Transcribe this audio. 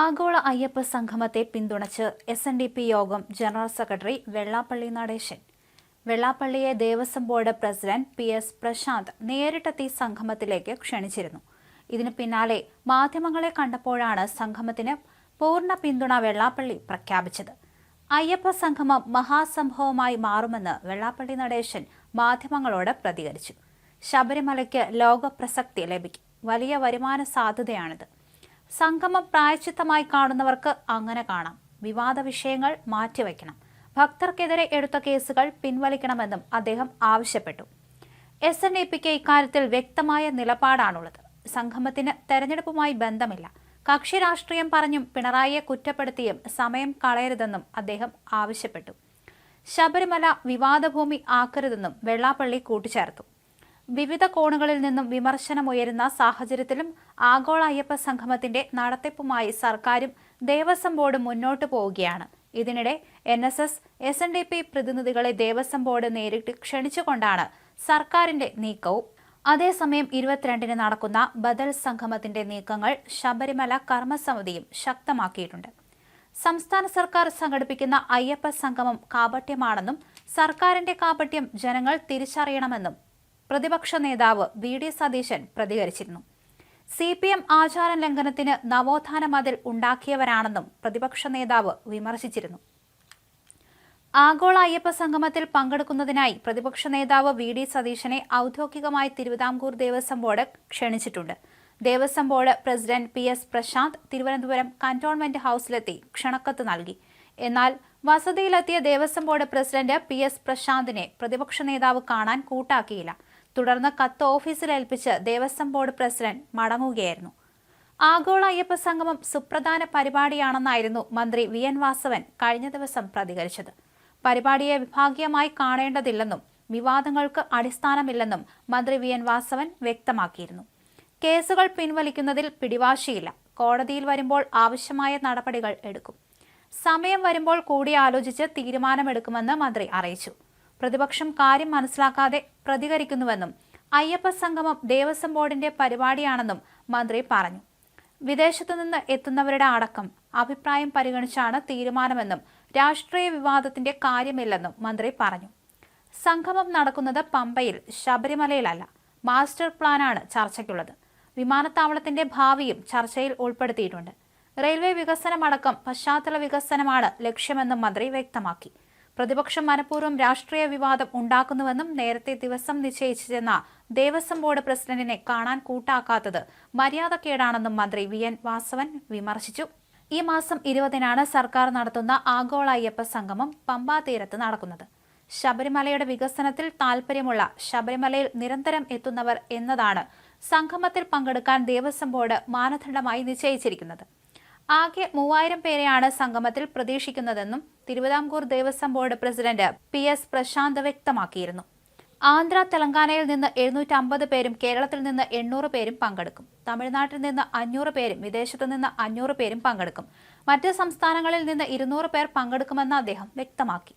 ആഗോള അയ്യപ്പ സംഗമത്തെ പിന്തുണച്ച് എസ് എൻ ഡി പി യോഗം general secretary Vellappally Natesan. വെള്ളാപ്പള്ളിയെ Devaswom board president P S Prashanth നേരിട്ടെത്തി സംഗമത്തിലേക്ക് ക്ഷണിച്ചിരുന്നു. ഇതിനു പിന്നാലെ മാധ്യമങ്ങളെ കണ്ടപ്പോഴാണ് സംഗമത്തിന് പൂർണ പിന്തുണ വെള്ളാപ്പള്ളി പ്രഖ്യാപിച്ചത്. അയ്യപ്പ സംഗമം മഹാസംഭവമായി മാറുമെന്ന് വെള്ളാപ്പള്ളി നടേശൻ മാധ്യമങ്ങളോട് പ്രതികരിച്ചു. ശബരിമലയ്ക്ക് ലോക പ്രസക്തി ലഭിക്കും. വലിയ വരുമാന സാധ്യതയാണിത്. സംഗമം പ്രായച്ചിത്തമായി കാണുന്നവർക്ക് അങ്ങനെ കാണാം. വിവാദ വിഷയങ്ങൾ മാറ്റിവെക്കണം. ഭക്തർക്കെതിരെ എടുത്ത കേസുകൾ പിൻവലിക്കണമെന്നും അദ്ദേഹം ആവശ്യപ്പെട്ടു. എസ് എൻ എ പിക്ക് ഇക്കാര്യത്തിൽ വ്യക്തമായ നിലപാടാണുള്ളത്. സംഗമത്തിന് തെരഞ്ഞെടുപ്പുമായി ബന്ധമില്ല. കക്ഷി രാഷ്ട്രീയം പറഞ്ഞും പിണറായിയെ കുറ്റപ്പെടുത്തിയും സമയം കളയരുതെന്നും അദ്ദേഹം ആവശ്യപ്പെട്ടു. ശബരിമല വിവാദഭൂമി ആക്കരുതെന്നും വെള്ളാപ്പള്ളി കൂട്ടിച്ചേർത്തു. വിവിധ കോണുകളിൽ നിന്നും വിമർശനമുയരുന്ന സാഹചര്യത്തിലും ആഗോള അയ്യപ്പ സംഗമത്തിന്റെ നടത്തിപ്പുമായി സർക്കാരും ദേവസ്വം ബോർഡും മുന്നോട്ടു പോവുകയാണ്. ഇതിനിടെ N S S S N D P പ്രതിനിധികളെ ദേവസ്വം ബോർഡ് നേരിട്ട് ക്ഷണിച്ചുകൊണ്ടാണ് സർക്കാരിന്റെ നീക്കവും. അതേസമയം ഇരുപത്തിരണ്ടിന് നടക്കുന്ന ബദൽ സംഗമത്തിന്റെ നീക്കങ്ങൾ ശബരിമല കർമ്മസമിതിയും ശക്തമാക്കിയിട്ടുണ്ട്. സംസ്ഥാന സർക്കാർ സംഘടിപ്പിക്കുന്ന അയ്യപ്പ സംഗമം കാപട്യമാണെന്നും സർക്കാരിന്റെ കാപട്യം ജനങ്ങൾ തിരിച്ചറിയണമെന്നും പ്രതിപക്ഷ നേതാവ് വി ഡി സതീശൻ പ്രതികരിച്ചിരുന്നു. സി പി എം ആചാര ലംഘനത്തിന് നവോത്ഥാന മതിൽ ഉണ്ടാക്കിയവരാണെന്നും പ്രതിപക്ഷ നേതാവ് വിമർശിച്ചിരുന്നു. ആഗോള അയ്യപ്പ സംഗമത്തിൽ പങ്കെടുക്കുന്നതിനായി പ്രതിപക്ഷ നേതാവ് വി ഡി സതീശനെ ഔദ്യോഗികമായി തിരുവിതാംകൂർ ദേവസ്വം ബോർഡ് ക്ഷണിച്ചിട്ടുണ്ട്. Devaswom board president P S Prashanth Thiruvananthapuram cantonment ഹൌസിലെത്തി ക്ഷണക്കത്ത് നൽകി. എന്നാൽ വസതിയിലെത്തിയ Devaswom board president P S പ്രശാന്തിനെ പ്രതിപക്ഷ നേതാവ് കാണാൻ കൂട്ടാക്കിയില്ല. തുടർന്ന് കത്ത് ഓഫീസിൽ ഏൽപ്പിച്ച് ദേവസ്വം ബോർഡ് പ്രസിഡന്റ് മടങ്ങുകയായിരുന്നു. ആഗോള അയ്യപ്പ സംഗമം സുപ്രധാന പരിപാടിയാണെന്നായിരുന്നു മന്ത്രി വി എൻ വാസവൻ കഴിഞ്ഞ ദിവസം പ്രതികരിച്ചത്. പരിപാടിയെ വിഭാഗീയമായി കാണേണ്ടതില്ലെന്നും വിവാദങ്ങൾക്ക് അടിസ്ഥാനമില്ലെന്നും മന്ത്രി വി എൻ വാസവൻ വ്യക്തമാക്കിയിരുന്നു. കേസുകൾ പിൻവലിക്കുന്നതിൽ പിടിവാശിയില്ല. കോടതിയിൽ വരുമ്പോൾ ആവശ്യമായ നടപടികൾ എടുക്കും. സമയം വരുമ്പോൾ കൂടിയാലോചിച്ച് തീരുമാനമെടുക്കുമെന്ന് മന്ത്രി അറിയിച്ചു. പ്രതിപക്ഷം കാര്യം മനസ്സിലാക്കാതെ പ്രതികരിക്കുന്നുവെന്നും അയ്യപ്പ സംഗമം ദേവസ്വം ബോർഡിന്റെ പരിപാടിയാണെന്നും മന്ത്രി പറഞ്ഞു. വിദേശത്തു നിന്ന് എത്തുന്നവരുടെ അടക്കം അഭിപ്രായം പരിഗണിച്ചാണ് തീരുമാനമെന്നും രാഷ്ട്രീയ വിവാദത്തിന്റെ കാര്യമില്ലെന്നും മന്ത്രി പറഞ്ഞു. സംഗമം നടക്കുന്നത് പമ്പയിൽ ശബരിമലയിലല്ല. മാസ്റ്റർ പ്ലാനാണ് ചർച്ചയ്ക്കുള്ളത്. വിമാനത്താവളത്തിന്റെ ഭാവിയും ചർച്ചയിൽ ഉൾപ്പെടുത്തിയിട്ടുണ്ട്. റെയിൽവേ വികസനമടക്കം പശ്ചാത്തല വികസനമാണ് ലക്ഷ്യമെന്നും മന്ത്രി വ്യക്തമാക്കി. പ്രതിപക്ഷം മനഃപൂർവം രാഷ്ട്രീയ വിവാദം ഉണ്ടാക്കുന്നുവെന്നും നേരത്തെ ദിവസം നിശ്ചയിച്ചിരുന്ന ദേവസ്വം ബോർഡ് പ്രസിഡന്റിനെ കാണാൻ കൂട്ടാക്കാത്തത് മര്യാദക്കേടാണെന്നും മന്ത്രി വി എൻ വാസവൻ വിമർശിച്ചു. ഈ മാസം ഇരുപതിനാണ് സർക്കാർ നടത്തുന്ന ആഗോള അയ്യപ്പ സംഗമം പമ്പാതീരത്ത് നടക്കുന്നത്. ശബരിമലയുടെ വികസനത്തിൽ താൽപ്പര്യമുള്ള ശബരിമലയിൽ നിരന്തരം എത്തുന്നവർ എന്നതാണ് സംഗമത്തിൽ പങ്കെടുക്കാൻ ദേവസ്വം ബോർഡ് മാനദണ്ഡമായി നിശ്ചയിച്ചിരിക്കുന്നത്. ആകെ മൂവായിരം പേരെയാണ് സംഗമത്തിൽ പ്രതീക്ഷിക്കുന്നതെന്നും Thiruvithamkoor Devaswom board president P S Prashanth വ്യക്തമാക്കിയിരുന്നു. ആന്ധ്ര തെലങ്കാനയിൽ നിന്ന് എഴുന്നൂറ്റി അമ്പത് പേരും കേരളത്തിൽ നിന്ന് എണ്ണൂറ് പേരും പങ്കെടുക്കും. തമിഴ്നാട്ടിൽ നിന്ന് അഞ്ഞൂറ് പേരും വിദേശത്തു നിന്ന് അഞ്ഞൂറ് പേരും പങ്കെടുക്കും. മറ്റ് സംസ്ഥാനങ്ങളിൽ നിന്ന് ഇരുന്നൂറ് പേർ പങ്കെടുക്കുമെന്ന് അദ്ദേഹം വ്യക്തമാക്കി.